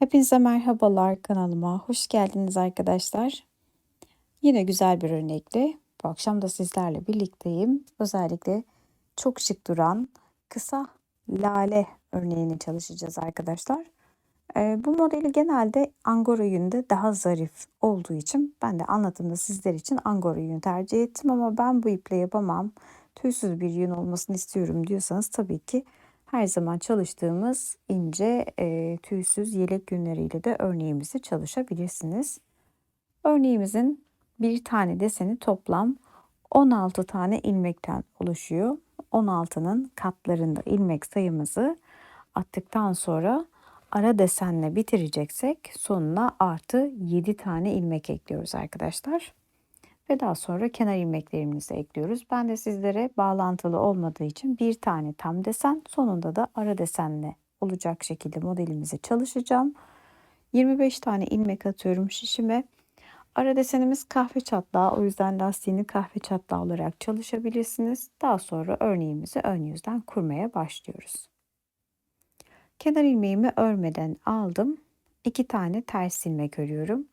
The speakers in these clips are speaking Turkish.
Hepinize merhabalar kanalıma. Hoş geldiniz arkadaşlar. Yine güzel bir örnekle bu akşam da sizlerle birlikteyim. Özellikle çok şık duran kısa lale örneğini çalışacağız arkadaşlar. Ee, bu modeli genelde angora yünde daha zarif olduğu için ben de anlatımda sizler için angora yün tercih ettim ama ben bu iple yapamam. Tüysüz bir yün olmasını istiyorum diyorsanız tabii ki her zaman çalıştığımız ince e, tüysüz yelek günleriyle de örneğimizi çalışabilirsiniz. Örneğimizin bir tane deseni toplam 16 tane ilmekten oluşuyor. 16'nın katlarında ilmek sayımızı attıktan sonra ara desenle bitireceksek sonuna artı 7 tane ilmek ekliyoruz arkadaşlar ve daha sonra kenar ilmeklerimizi ekliyoruz. Ben de sizlere bağlantılı olmadığı için bir tane tam desen sonunda da ara desenle olacak şekilde modelimizi çalışacağım. 25 tane ilmek atıyorum şişime. Ara desenimiz kahve çatlağı o yüzden lastiğini kahve çatlağı olarak çalışabilirsiniz. Daha sonra örneğimizi ön yüzden kurmaya başlıyoruz. Kenar ilmeğimi örmeden aldım. 2 tane ters ilmek örüyorum.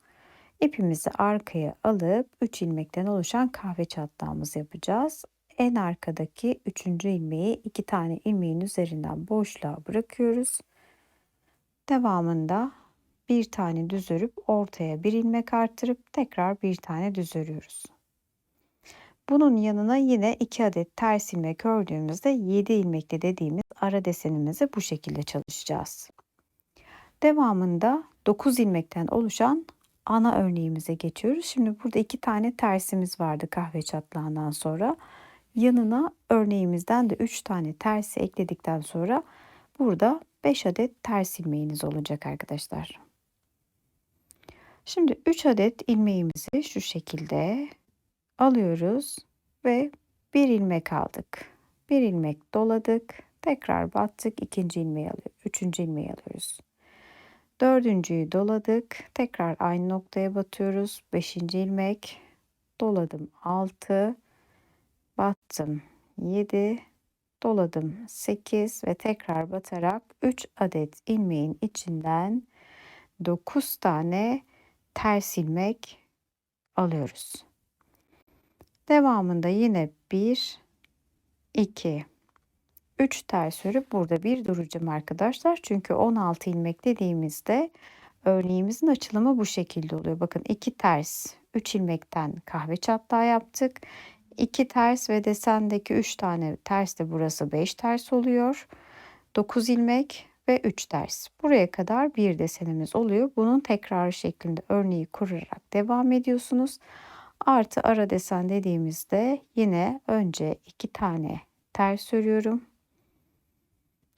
İpimizi arkaya alıp 3 ilmekten oluşan kahve çatlağımızı yapacağız. En arkadaki 3. ilmeği 2 tane ilmeğin üzerinden boşluğa bırakıyoruz. Devamında bir tane düz örüp ortaya bir ilmek arttırıp tekrar bir tane düz örüyoruz. Bunun yanına yine 2 adet ters ilmek ördüğümüzde 7 ilmekli dediğimiz ara desenimizi bu şekilde çalışacağız. Devamında 9 ilmekten oluşan ana örneğimize geçiyoruz. Şimdi burada iki tane tersimiz vardı kahve çatlağından sonra. Yanına örneğimizden de 3 tane tersi ekledikten sonra burada 5 adet ters ilmeğiniz olacak arkadaşlar. Şimdi 3 adet ilmeğimizi şu şekilde alıyoruz ve bir ilmek aldık. Bir ilmek doladık. Tekrar battık. ikinci ilmeği alıyoruz. Üçüncü ilmeği alıyoruz. Dördüncüyü doladık. Tekrar aynı noktaya batıyoruz. Beşinci ilmek. Doladım 6. Battım 7. Doladım 8 ve tekrar batarak 3 adet ilmeğin içinden 9 tane ters ilmek alıyoruz. Devamında yine 1 2 3 ters örüp burada bir duracağım arkadaşlar. Çünkü 16 ilmek dediğimizde örneğimizin açılımı bu şekilde oluyor. Bakın 2 ters 3 ilmekten kahve çatlağı yaptık. 2 ters ve desendeki 3 tane ters de burası 5 ters oluyor. 9 ilmek ve 3 ters. Buraya kadar bir desenimiz oluyor. Bunun tekrarı şeklinde örneği kurarak devam ediyorsunuz. Artı ara desen dediğimizde yine önce 2 tane ters örüyorum.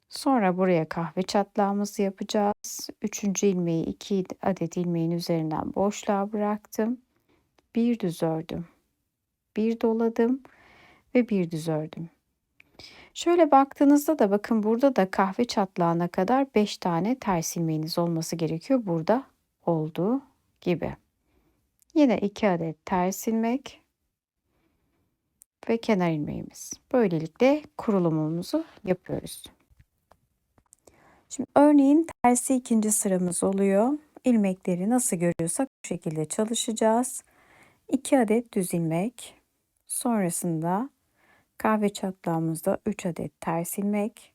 Sonra buraya kahve çatlağımızı yapacağız. Üçüncü ilmeği iki adet ilmeğin üzerinden boşluğa bıraktım. Bir düz ördüm. Bir doladım ve bir düz ördüm. Şöyle baktığınızda da bakın burada da kahve çatlağına kadar 5 tane ters ilmeğiniz olması gerekiyor. Burada olduğu gibi. Yine 2 adet ters ilmek ve kenar ilmeğimiz. Böylelikle kurulumumuzu yapıyoruz. Şimdi örneğin tersi ikinci sıramız oluyor. İlmekleri nasıl görüyorsak bu şekilde çalışacağız. 2 adet düz ilmek. Sonrasında kahve çatlağımızda 3 adet ters ilmek.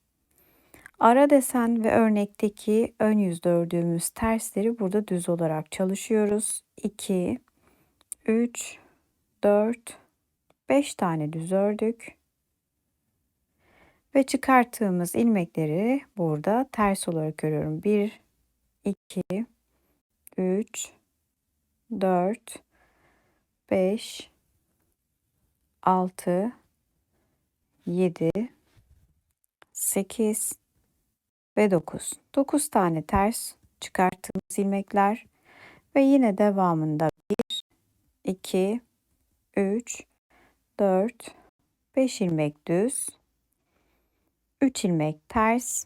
Ara desen ve örnekteki ön yüzde ördüğümüz tersleri burada düz olarak çalışıyoruz. 2, 3, 4, 5 tane düz ördük. Ve çıkarttığımız ilmekleri burada ters olarak örüyorum. 1, 2, 3, 4, 5, 6, 7, 8 ve 9. 9 tane ters çıkarttığımız ilmekler ve yine devamında 1, 2, 3, 4, 5 ilmek düz 3 ilmek ters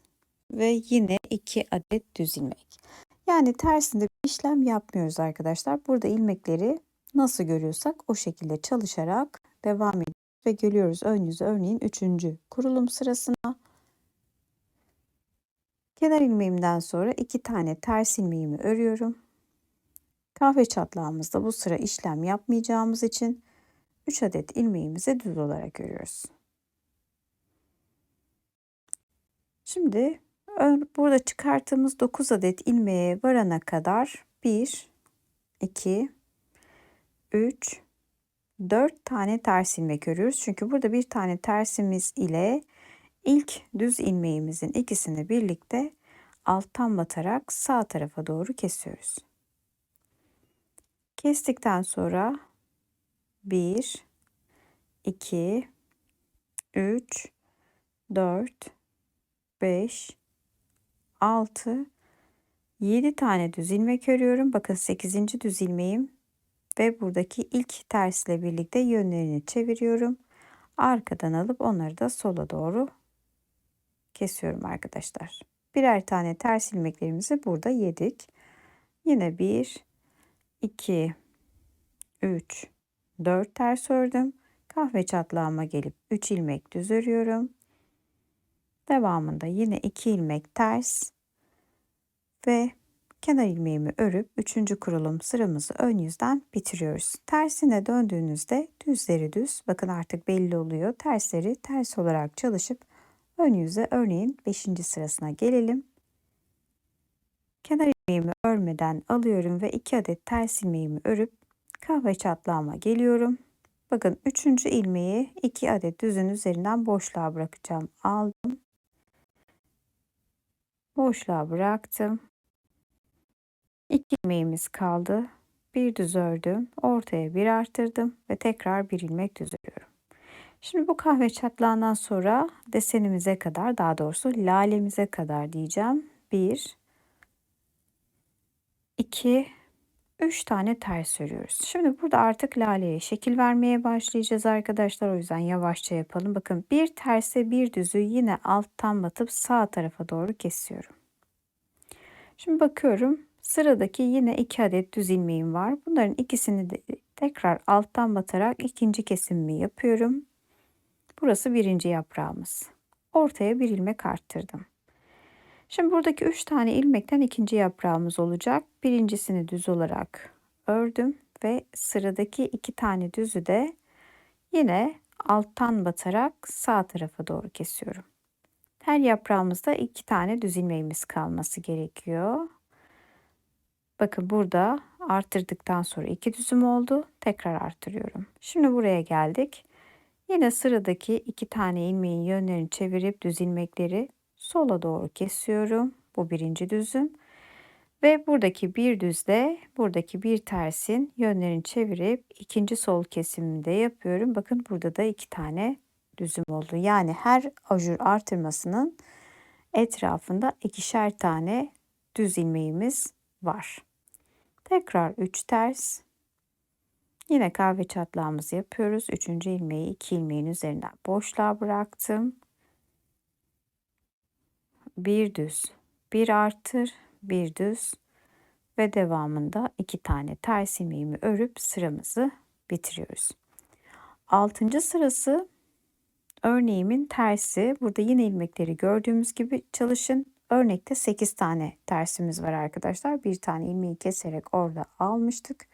ve yine 2 adet düz ilmek. Yani tersinde bir işlem yapmıyoruz arkadaşlar. Burada ilmekleri nasıl görüyorsak o şekilde çalışarak devam ediyoruz ve geliyoruz ön yüzü örneğin 3. kurulum sırasına. Kenar ilmeğimden sonra iki tane ters ilmeğimi örüyorum. Kahve çatlağımızda bu sıra işlem yapmayacağımız için 3 adet ilmeğimizi düz olarak örüyoruz. Şimdi burada çıkarttığımız 9 adet ilmeğe varana kadar 1, 2, 3, 4 tane ters ilmek örüyoruz. Çünkü burada bir tane tersimiz ile ilk düz ilmeğimizin ikisini birlikte alttan batarak sağ tarafa doğru kesiyoruz. Kestikten sonra 1 2 3 4 5 6 7 tane düz ilmek örüyorum. Bakın 8. düz ilmeğim ve buradaki ilk tersle birlikte yönlerini çeviriyorum. Arkadan alıp onları da sola doğru kesiyorum arkadaşlar. Birer tane ters ilmeklerimizi burada yedik. Yine 1 2 3 4 ters ördüm. Kahve çatlağıma gelip 3 ilmek düz örüyorum. Devamında yine 2 ilmek ters ve kenar ilmeğimi örüp 3. kurulum sıramızı ön yüzden bitiriyoruz. Tersine döndüğünüzde düzleri düz bakın artık belli oluyor. Tersleri ters olarak çalışıp ön yüze örneğin 5. sırasına gelelim. Kenar ilmeğimi örmeden alıyorum ve 2 adet ters ilmeğimi örüp kahve çatlağıma geliyorum. Bakın 3. ilmeği 2 adet düzün üzerinden boşluğa bırakacağım. Aldım. Boşluğa bıraktım. 2 ilmeğimiz kaldı. Bir düz ördüm. Ortaya bir arttırdım ve tekrar bir ilmek düz örüyorum. Şimdi bu kahve çatlağından sonra desenimize kadar daha doğrusu lalemize kadar diyeceğim. 1 2 3 tane ters örüyoruz. Şimdi burada artık laleye şekil vermeye başlayacağız arkadaşlar. O yüzden yavaşça yapalım. Bakın bir terse bir düzü yine alttan batıp sağ tarafa doğru kesiyorum. Şimdi bakıyorum sıradaki yine 2 adet düz ilmeğim var. Bunların ikisini de tekrar alttan batarak ikinci kesimimi yapıyorum. Burası birinci yaprağımız. Ortaya bir ilmek arttırdım. Şimdi buradaki 3 tane ilmekten ikinci yaprağımız olacak. Birincisini düz olarak ördüm ve sıradaki iki tane düzü de yine alttan batarak sağ tarafa doğru kesiyorum. Her yaprağımızda iki tane düz ilmeğimiz kalması gerekiyor. Bakın burada arttırdıktan sonra iki düzüm oldu. Tekrar arttırıyorum. Şimdi buraya geldik. Yine sıradaki iki tane ilmeğin yönlerini çevirip düz ilmekleri sola doğru kesiyorum. Bu birinci düzüm. Ve buradaki bir düzle buradaki bir tersin yönlerini çevirip ikinci sol kesimini de yapıyorum. Bakın burada da iki tane düzüm oldu. Yani her ajur artırmasının etrafında ikişer tane düz ilmeğimiz var. Tekrar 3 ters. Yine kahve çatlağımızı yapıyoruz. Üçüncü ilmeği iki ilmeğin üzerinden boşluğa bıraktım bir düz, bir artır, bir düz ve devamında iki tane ters ilmeğimi örüp sıramızı bitiriyoruz. Altıncı sırası örneğimin tersi. Burada yine ilmekleri gördüğümüz gibi çalışın. Örnekte 8 tane tersimiz var arkadaşlar. Bir tane ilmeği keserek orada almıştık.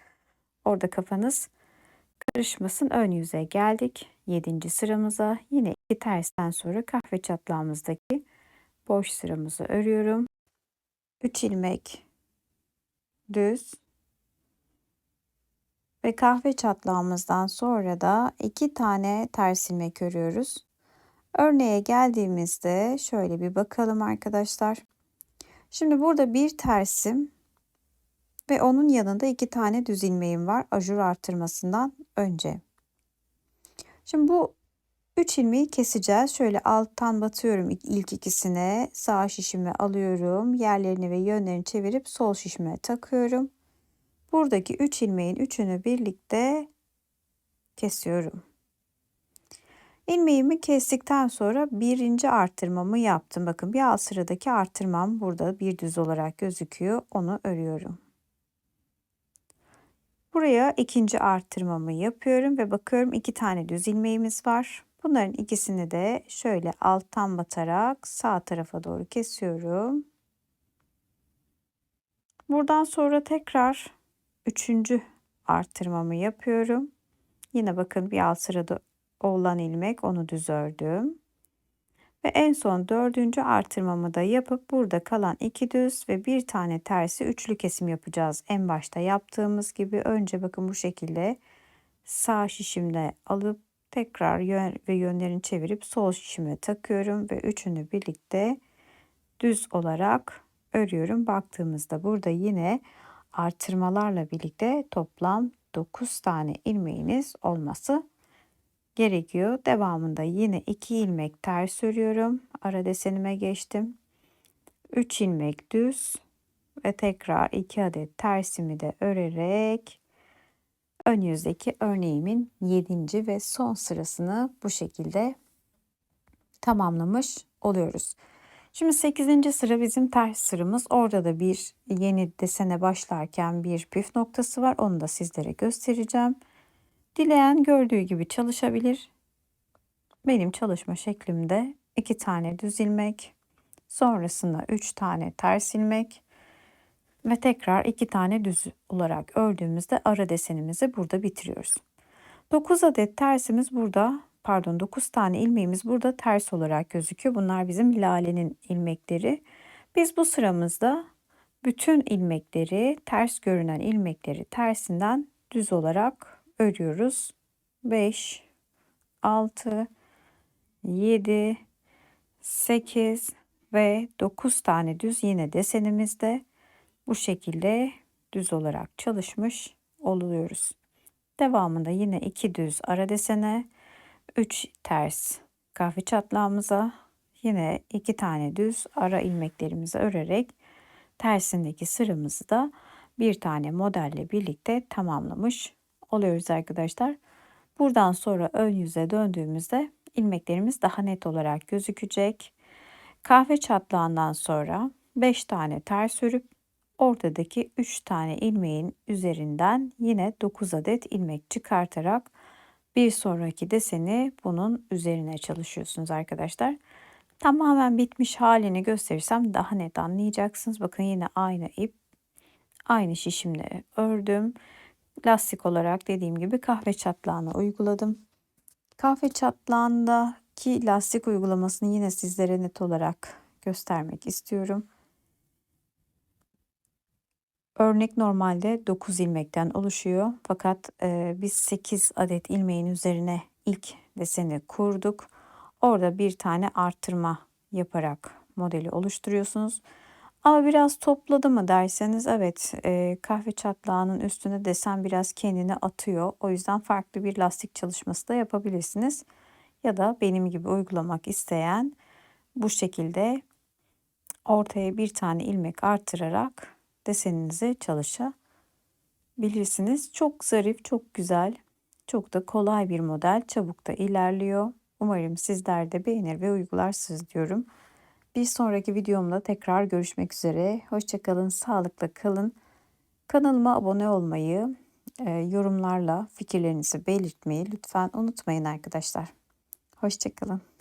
Orada kafanız karışmasın. Ön yüze geldik. 7. sıramıza yine iki tersten sonra kahve çatlağımızdaki boş sıramızı örüyorum. 3 ilmek düz ve kahve çatlağımızdan sonra da 2 tane ters ilmek örüyoruz. Örneğe geldiğimizde şöyle bir bakalım arkadaşlar. Şimdi burada bir tersim ve onun yanında iki tane düz ilmeğim var ajur artırmasından önce. Şimdi bu 3 ilmeği keseceğiz. Şöyle alttan batıyorum ilk ikisine. Sağ şişime alıyorum. Yerlerini ve yönlerini çevirip sol şişime takıyorum. Buradaki 3 ilmeğin üçünü birlikte kesiyorum. İlmeğimi kestikten sonra birinci arttırmamı yaptım. Bakın bir alt sıradaki arttırmam burada bir düz olarak gözüküyor. Onu örüyorum. Buraya ikinci arttırmamı yapıyorum ve bakıyorum iki tane düz ilmeğimiz var. Bunların ikisini de şöyle alttan batarak sağ tarafa doğru kesiyorum. Buradan sonra tekrar üçüncü arttırmamı yapıyorum. Yine bakın bir alt sırada olan ilmek onu düz ördüm. Ve en son dördüncü artırmamı da yapıp burada kalan iki düz ve bir tane tersi üçlü kesim yapacağız. En başta yaptığımız gibi önce bakın bu şekilde sağ şişimle alıp tekrar yön ve yönlerini çevirip sol şişime takıyorum ve üçünü birlikte düz olarak örüyorum. Baktığımızda burada yine artırmalarla birlikte toplam 9 tane ilmeğiniz olması gerekiyor. Devamında yine 2 ilmek ters örüyorum. Ara desenime geçtim. 3 ilmek düz ve tekrar 2 adet tersimi de örerek ön yüzdeki örneğimin 7. ve son sırasını bu şekilde tamamlamış oluyoruz. Şimdi 8. sıra bizim ters sıramız. Orada da bir yeni desene başlarken bir püf noktası var. Onu da sizlere göstereceğim. Dileyen gördüğü gibi çalışabilir. Benim çalışma şeklimde iki tane düz ilmek, sonrasında üç tane ters ilmek ve tekrar iki tane düz olarak ördüğümüzde ara desenimizi burada bitiriyoruz. 9 adet tersimiz burada pardon 9 tane ilmeğimiz burada ters olarak gözüküyor. Bunlar bizim lalenin ilmekleri. Biz bu sıramızda bütün ilmekleri ters görünen ilmekleri tersinden düz olarak örüyoruz. 5 6 7 8 ve 9 tane düz yine desenimizde bu şekilde düz olarak çalışmış oluyoruz. Devamında yine iki düz ara desene 3 ters kahve çatlağımıza yine iki tane düz ara ilmeklerimizi örerek tersindeki sıramızı da bir tane modelle birlikte tamamlamış oluyoruz arkadaşlar. Buradan sonra ön yüze döndüğümüzde ilmeklerimiz daha net olarak gözükecek. Kahve çatlağından sonra 5 tane ters örüp ortadaki 3 tane ilmeğin üzerinden yine 9 adet ilmek çıkartarak bir sonraki deseni bunun üzerine çalışıyorsunuz arkadaşlar. Tamamen bitmiş halini gösterirsem daha net anlayacaksınız. Bakın yine aynı ip, aynı şişimle ördüm. Lastik olarak dediğim gibi kahve çatlağına uyguladım. Kahve çatlağındaki lastik uygulamasını yine sizlere net olarak göstermek istiyorum. Örnek normalde 9 ilmekten oluşuyor. Fakat e, biz 8 adet ilmeğin üzerine ilk deseni kurduk. Orada bir tane arttırma yaparak modeli oluşturuyorsunuz. Ama biraz topladı mı derseniz evet e, kahve çatlağının üstüne desen biraz kendini atıyor. O yüzden farklı bir lastik çalışması da yapabilirsiniz. Ya da benim gibi uygulamak isteyen bu şekilde ortaya bir tane ilmek artırarak deseninizi çalışabilirsiniz. Çok zarif, çok güzel, çok da kolay bir model. Çabuk da ilerliyor. Umarım sizler de beğenir ve uygularsınız diyorum. Bir sonraki videomda tekrar görüşmek üzere. Hoşçakalın, sağlıkla kalın. Kanalıma abone olmayı, e, yorumlarla fikirlerinizi belirtmeyi lütfen unutmayın arkadaşlar. Hoşçakalın.